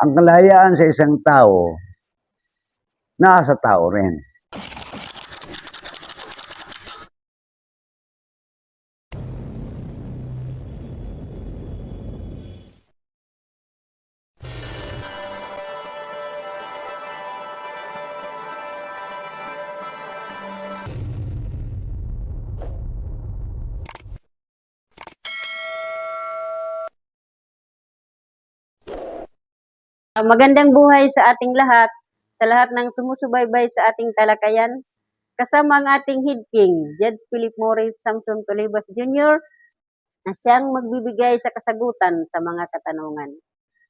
Ang kalayaan sa isang tao, nasa tao rin. Ah, Magandang buhay sa ating lahat, sa lahat ng sumusubaybay sa ating talakayan. Kasama ang ating head king, Judge Philip Morris Samson Tolibas Jr., na siyang magbibigay sa kasagutan sa mga katanungan.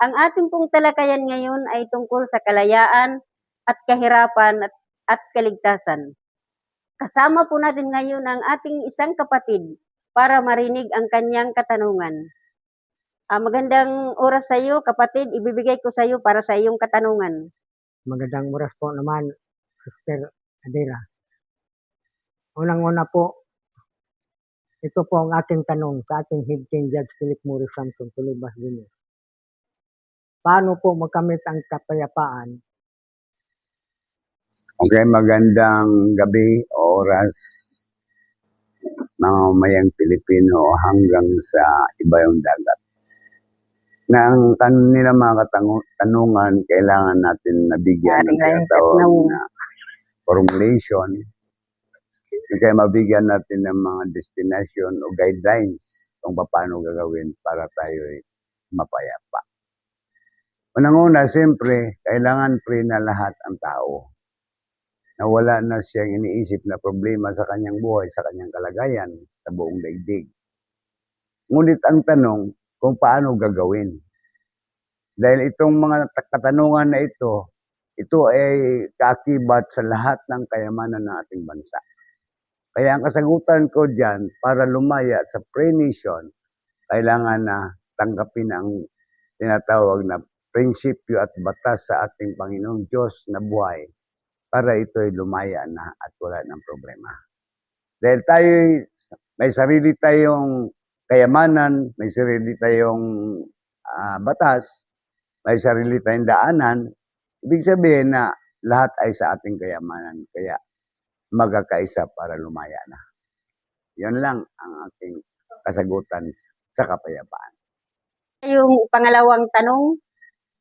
Ang ating pong talakayan ngayon ay tungkol sa kalayaan at kahirapan at, at kaligtasan. Kasama po natin ngayon ang ating isang kapatid para marinig ang kanyang katanungan. Ah, magandang oras sa iyo, kapatid. Ibibigay ko sa iyo para sa iyong katanungan. Magandang oras po naman, Sister Adela. Unang-una po, ito po ang aking tanong sa ating head king Judge Philip Morris Samson Tulibas Jr. Paano po makamit ang kapayapaan Okay, magandang gabi, oras ng mayang Pilipino hanggang sa ibayong dagat. Na ang kanila mga katangu- tanungan, kailangan natin nabigyan ng tinatawag katanungan. na formulation. Kaya mabigyan natin ng mga destination o guidelines kung paano gagawin para tayo mapayapa. Unang-una, siyempre, kailangan free na lahat ang tao na wala na siyang iniisip na problema sa kanyang buhay, sa kanyang kalagayan, sa buong daigdig. Ngunit ang tanong, kung paano gagawin. Dahil itong mga ta- katanungan na ito, ito ay kaakibat sa lahat ng kayamanan ng ating bansa. Kaya ang kasagutan ko dyan, para lumaya sa pre-nation, kailangan na tanggapin ang tinatawag na prinsipyo at batas sa ating Panginoong Diyos na buhay para ito'y lumaya na at wala ng problema. Dahil tayo may sarili tayong kayamanan, may sarili tayong ah, batas, may sarili tayong daanan, ibig sabihin na lahat ay sa ating kayamanan. Kaya magkakaisa para lumaya na. Yan lang ang aking kasagutan sa kapayapaan. Yung pangalawang tanong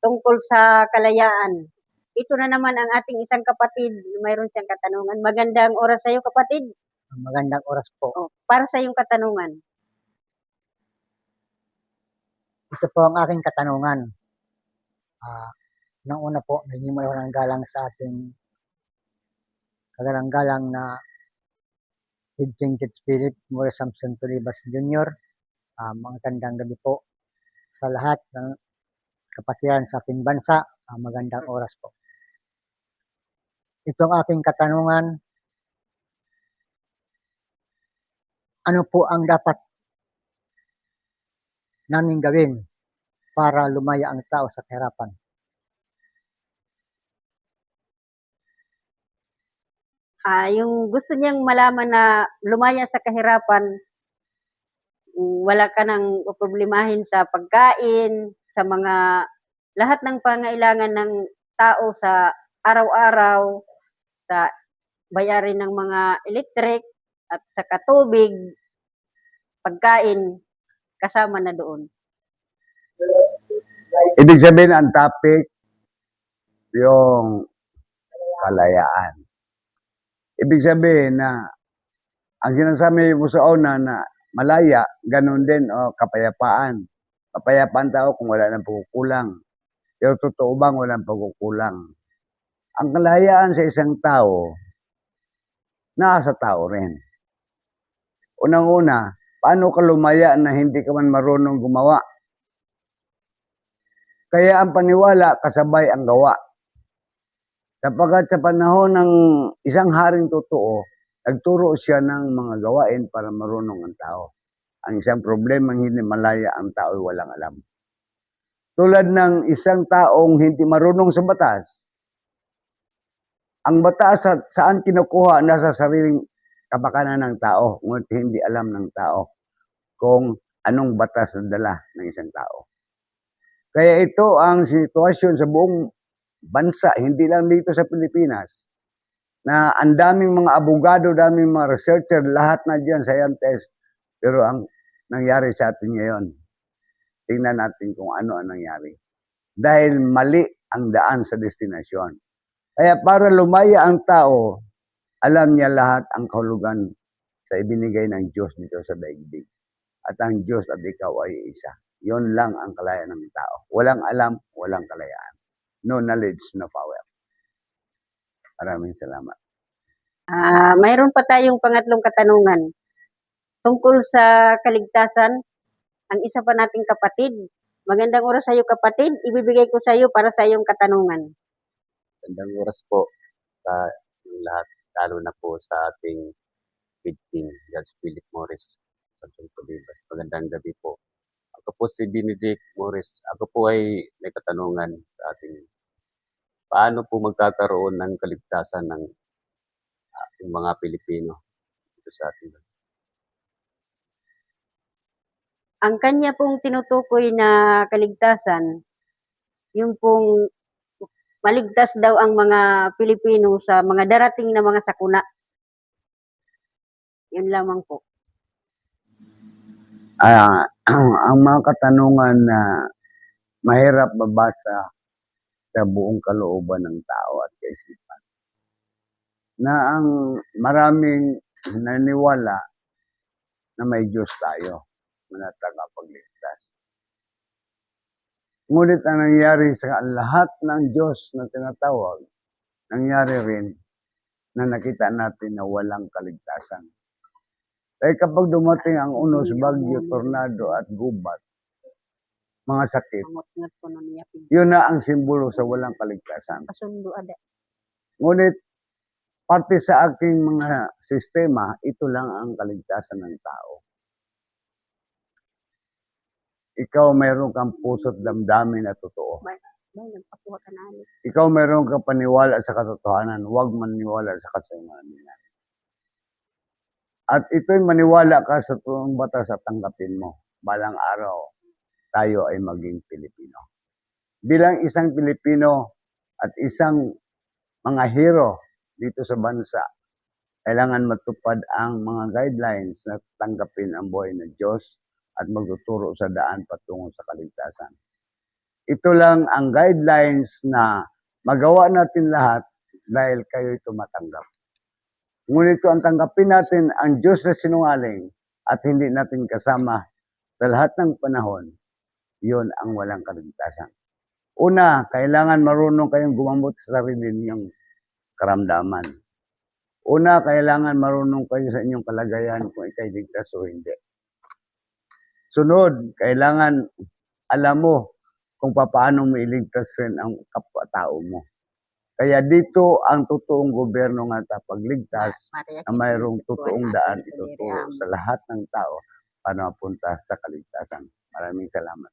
tungkol sa kalayaan. Ito na naman ang ating isang kapatid. Mayroon siyang katanungan. Magandang oras sa iyo, kapatid. magandang oras po? Oh, para sa iyong katanungan. Ito po ang aking katanungan. Ah, nang una po, naging ako ng galang sa ating kagalang-galang na King Judge Philip Morris Samson Tulibas Jr. Ah, mga tandang gabi po sa lahat ng kapatiran sa ating bansa. Ah, magandang oras po. Ito ang aking katanungan. Ano po ang dapat namin gawin para lumaya ang tao sa kahirapan? Ah, yung gusto niyang malaman na lumaya sa kahirapan, wala ka nang problemahin sa pagkain, sa mga lahat ng pangailangan ng tao sa araw-araw, sa bayarin ng mga electric at sa katubig, pagkain, kasama na doon. Ibig sabihin ang topic, yung kalayaan. Ibig sabihin na ang sinasabi mo sa una na malaya, ganun din, o kapayapaan. Kapayapaan tao kung wala ng pagkukulang. Pero totoo bang walang pagkukulang? Ang kalayaan sa isang tao, nasa tao rin. Unang-una, paano ka lumaya na hindi ka man marunong gumawa? Kaya ang paniwala kasabay ang gawa. Sapagkat sa panahon ng isang haring totoo, nagturo siya ng mga gawain para marunong ang tao. Ang isang problema hindi malaya ang tao ay walang alam. Tulad ng isang taong hindi marunong sa batas, ang batas sa, saan kinukuha nasa sariling kapakanan ng tao, ngunit hindi alam ng tao kung anong batas na dala ng isang tao. Kaya ito ang sitwasyon sa buong bansa, hindi lang dito sa Pilipinas, na ang daming mga abogado, daming mga researcher, lahat na dyan, scientist. Pero ang nangyari sa atin ngayon, tingnan natin kung ano ang nangyari. Dahil mali ang daan sa destinasyon. Kaya para lumaya ang tao, alam niya lahat ang kahulugan sa ibinigay ng Diyos dito sa daigdig. At ang Diyos at ikaw ay isa. Yon lang ang kalayaan ng tao. Walang alam, walang kalayaan. No knowledge, no power. Maraming salamat. Ah, mayroon pa tayong pangatlong katanungan. Tungkol sa kaligtasan, ang isa pa nating kapatid. Magandang oras sa iyo kapatid. Ibibigay ko sa iyo para sa iyong katanungan. Magandang oras po sa yung lahat, lalo na po sa ating big king, Judge Philip Morris. Magandang gabi po. Po si Benedict Morris. Ako po ay may katanungan sa ating paano po magkakaroon ng kaligtasan ng ating mga Pilipino dito sa ating bansa. Ang kanya pong tinutukoy na kaligtasan, yung pong maligtas daw ang mga Pilipino sa mga darating na mga sakuna. Yun lamang po. Ah, ang mga katanungan na mahirap mabasa sa buong kalooban ng tao at kaisipan. Na ang maraming naniwala na may Diyos tayo na tagapagligtas. Ngunit ang nangyari sa lahat ng Diyos na tinatawag, nangyari rin na nakita natin na walang kaligtasan. Kaya kapag dumating ang unos, bagyo, tornado at gubat, mga sakit, yun na ang simbolo sa walang kaligtasan. Ngunit, parte sa aking mga sistema, ito lang ang kaligtasan ng tao. Ikaw mayroon kang puso't damdamin na totoo. Ikaw mayroon kang paniwala sa katotohanan, huwag maniwala sa kasinungalingan. At ito'y maniwala ka sa tuwang batas at tanggapin mo. Balang araw, tayo ay maging Pilipino. Bilang isang Pilipino at isang mga hero dito sa bansa, kailangan matupad ang mga guidelines na tanggapin ang buhay ng Diyos at magtuturo sa daan patungo sa kaligtasan. Ito lang ang guidelines na magawa natin lahat dahil kayo'y tumatanggap. Ngunit ang tanggapin natin ang Diyos na sinungaling at hindi natin kasama sa lahat ng panahon, yun ang walang kaligtasan. Una, kailangan marunong kayong gumamot sa sarili ninyong karamdaman. Una, kailangan marunong kayo sa inyong kalagayan kung ikay ligtas o hindi. Sunod, kailangan alam mo kung paano mo iligtas rin ang kapwa-tao mo. Kaya dito ang totoong gobyerno nga tapagligtas Maria, na mayroong totoong daan ituturo sa lahat ng tao para mapunta sa kaligtasan. Maraming salamat.